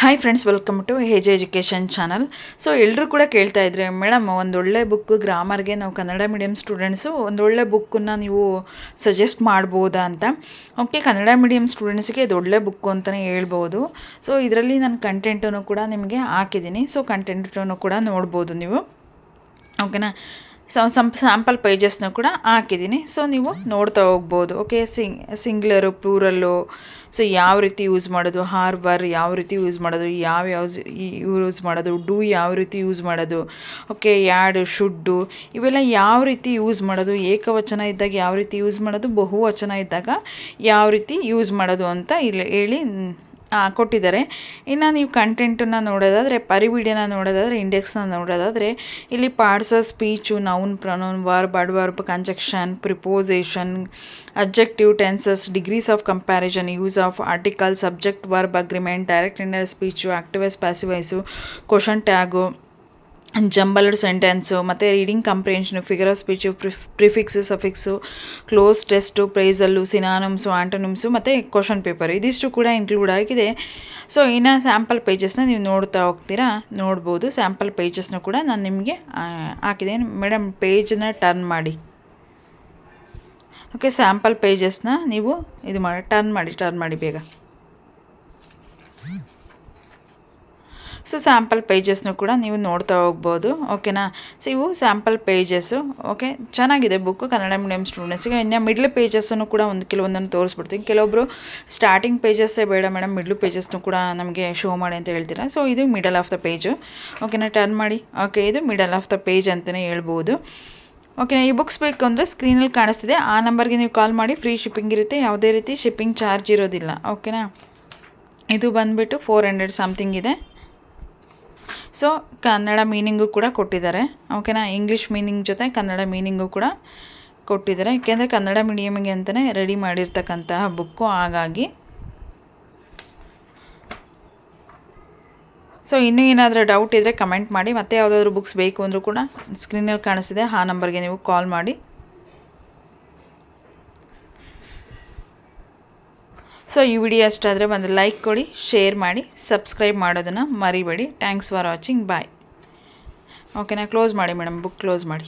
Hi friends welcome to ಹೇಜ್ education channel so ಎಲ್ಲರೂ ಕೂಡ ಕೇಳ್ತಾ ಇದ್ರೆ ಮೇಡಮ್ ಒಂದೊಳ್ಳೆ ಬುಕ್ ಗ್ರಾಮರ್ಗೆ ನಾವು ಕನ್ನಡ ಮೀಡಿಯಮ್ ಸ್ಟೂಡೆಂಟ್ಸು ಒಂದೊಳ್ಳೆ ಬುಕ್ಕನ್ನು ನೀವು ಸಜೆಸ್ಟ್ ಮಾಡ್ಬೋದಾ ಅಂತ. ಓಕೆ ಕನ್ನಡ ಮೀಡಿಯಮ್ ಸ್ಟೂಡೆಂಟ್ಸ್ಗೆ ಇದು ಒಳ್ಳೆ ಬುಕ್ಕು ಅಂತಲೇ ಹೇಳ್ಬೋದು. ಸೊ ಇದರಲ್ಲಿ ನಾನು ಕಂಟೆಂಟನ್ನು ಕೂಡ ನಿಮಗೆ ಹಾಕಿದ್ದೀನಿ ಸೊ ಕಂಟೆಂಟನ್ನು ಕೂಡ ನೋಡ್ಬೋದು ನೀವು. ಓಕೆನಾ ಸ್ಯಾಂಪಲ್ ಪೇಜಸ್ನ ಕೂಡ ಹಾಕಿದ್ದೀನಿ ಸೊ ನೀವು ನೋಡ್ತಾ ಹೋಗ್ಬೋದು. Okay sing singular plural so ಯಾವ ರೀತಿ ಯೂಸ್ ಮಾಡೋದು? ಹಾರ್ಬರ್ ಯಾವ ರೀತಿ ಯೂಸ್ ಮಾಡೋದು? ಯಾವ ಯಾವ ಯೂಸ್ ಮಾಡೋದು? ಡೂ ಯಾವ ರೀತಿ ಯೂಸ್ ಮಾಡೋದು? ಓಕೆ ಯಾಡು ಶುಡ್ಡು ಇವೆಲ್ಲ ಯಾವ ರೀತಿ ಯೂಸ್ ಮಾಡೋದು? ಏಕವಚನ ಇದ್ದಾಗ ಯಾವ ರೀತಿ ಯೂಸ್ ಮಾಡೋದು? ಬಹುವಚನ ಇದ್ದಾಗ ಯಾವ ರೀತಿ ಯೂಸ್ ಮಾಡೋದು ಅಂತ ಇಲ್ಲಿ ಹೇಳಿ ಕೊಟ್ಟಿದ್ದಾರೆ. ಇನ್ನು ನೀವು ಕಂಟೆಂಟನ್ನು ನೋಡೋದಾದರೆ, ಪರಿವಿಡಿಯೋನ ನೋಡೋದಾದರೆ ಇಂಡೆಕ್ಸ್ನ ನೋಡೋದಾದರೆ, ಇಲ್ಲಿ of speech noun pronoun verb adverb conjunction preposition adjective tenses degrees of comparison use of article subject verb agreement direct indirect speech active voice passive voice question tag jumbled sentence ಮತ್ತು reading comprehension figure of speech prefix suffix cloze test phrasal synonyms antonyms ಮತ್ತು question paper ಇದಿಷ್ಟು ಕೂಡ include ಆಗಿದೆ. So ಇನ್ನು sample ಪೇಜಸ್ನ ನೀವು ನೋಡ್ತಾ ಹೋಗ್ತೀರಾ, ನೋಡ್ಬೋದು. ಸ್ಯಾಂಪಲ್ ಪೇಜಸ್ನ ಕೂಡ ನಾನು ನಿಮಗೆ ಹಾಕಿದೆ. ಮೇಡಮ್ ಪೇಜನ್ನ ಟರ್ನ್ ಮಾಡಿ. ಓಕೆ ಸ್ಯಾಂಪಲ್ ಪೇಜಸ್ನ ನೀವು ಇದು ಮಾಡಿ ಟರ್ನ್ ಮಾಡಿ ಟರ್ನ್ ಮಾಡಿ ಬೇಗ. ಸೊ ಸ್ಯಾಂಪಲ್ ಪೇಜಸ್ನು ಕೂಡ ನೀವು ನೋಡ್ತಾ ಹೋಗ್ಬೋದು ಓಕೆನಾ ಸೊ ಇವು ಸ್ಯಾಂಪಲ್ ಪೇಜಸ್ಸು ಓಕೆ ಚೆನ್ನಾಗಿದೆ ಬುಕ್ಕು ಕನ್ನಡ ಮೀಡಿಯಮ್ ಸ್ಟೂಡೆಂಟ್ಸ್ಗೆ ಇನ್ನು ಮಿಡ್ಲ್ ಪೇಜಸ್ಸನ್ನು ಕೂಡ ಒಂದು ಕೆಲವೊಂದನ್ನು ತೋರಿಸ್ಬಿಡ್ತೀನಿ ಕೆಲವೊಬ್ಬರು ಸ್ಟಾರ್ಟಿಂಗ್ ಪೇಜಸ್ಸೇ ಬೇಡ ಮೇಡಮ್ ಮಿಡ್ಲ್ ಪೇಜಸ್ನು ಕೂಡ ನಮಗೆ ಶೋ ಮಾಡಿ ಅಂತ ಹೇಳ್ತೀರಾ ಸೊ ಇದು ಮಿಡಲ್ ಆಫ್ ದ ಪೇಜು ಓಕೆನಾ ಟರ್ನ್ ಮಾಡಿ ಓಕೆ ಇದು ಮಿಡಲ್ ಆಫ್ ದ ಪೇಜ್ ಅಂತಲೇ ಹೇಳ್ಬೋದು. ಓಕೆ ಈ ಬುಕ್ಸ್ ಬೇಕು ಅಂದರೆ ಸ್ಕ್ರೀನಲ್ಲಿ ಕಾಣಿಸ್ತಿದೆ. ಆ ನಂಬರ್ಗೆ ನೀವು ಕಾಲ್ ಮಾಡಿ. ಫ್ರೀ ಶಿಪ್ಪಿಂಗ್ ಇರುತ್ತೆ. ಯಾವುದೇ ರೀತಿ ಶಿಪ್ಪಿಂಗ್ ಚಾರ್ಜ್ ಇರೋದಿಲ್ಲ. ಓಕೆನಾ ಇದು ಬಂದುಬಿಟ್ಟು ಫೋರ್ ಹಂಡ್ರೆಡ್ ಸಮಥಿಂಗ್ ಇದೆ. ಸೊ ಕನ್ನಡ ಮೀನಿಂಗು ಕೂಡ ಕೊಟ್ಟಿದ್ದಾರೆ ಓಕೆನಾ ಇಂಗ್ಲೀಷ್ ಮೀನಿಂಗ್ ಜೊತೆ ಕನ್ನಡ ಮೀನಿಂಗು ಕೂಡ ಕೊಟ್ಟಿದ್ದಾರೆ ಏಕೆಂದರೆ ಕನ್ನಡ ಮೀಡಿಯಮಿಗೆ ಅಂತಲೇ ರೆಡಿ ಮಾಡಿರ್ತಕ್ಕಂತಹ ಬುಕ್ಕು ಹಾಗಾಗಿ. ಸೊ ಇನ್ನೂ ಏನಾದರೂ ಡೌಟ್ ಇದ್ದರೆ ಕಮೆಂಟ್ ಮಾಡಿ. ಮತ್ತೆ ಯಾವುದಾದ್ರೂ ಬುಕ್ಸ್ ಬೇಕು ಅಂದರೂ ಕೂಡ ಸ್ಕ್ರೀನಲ್ಲಿ ಕಾಣಿಸಿದೆ ಆ ನಂಬರ್ಗೆ ನೀವು ಕಾಲ್ ಮಾಡಿ. ಸೊ ಈ ವಿಡಿಯೋ ಅಷ್ಟಾದರೆ ಒಂದು ಲೈಕ್ ಕೊಡಿ ಶೇರ್ ಮಾಡಿ ಸಬ್ಸ್ಕ್ರೈಬ್ ಮಾಡೋದನ್ನು ಮರಿಬೇಡಿ. ಥ್ಯಾಂಕ್ಸ್ ಫಾರ್ ವಾಚಿಂಗ್ ಬಾಯ್ ಓಕೆನಾ ಕ್ಲೋಸ್ ಮಾಡಿ ಮೇಡಮ್ ಬುಕ್ ಕ್ಲೋಸ್ ಮಾಡಿ.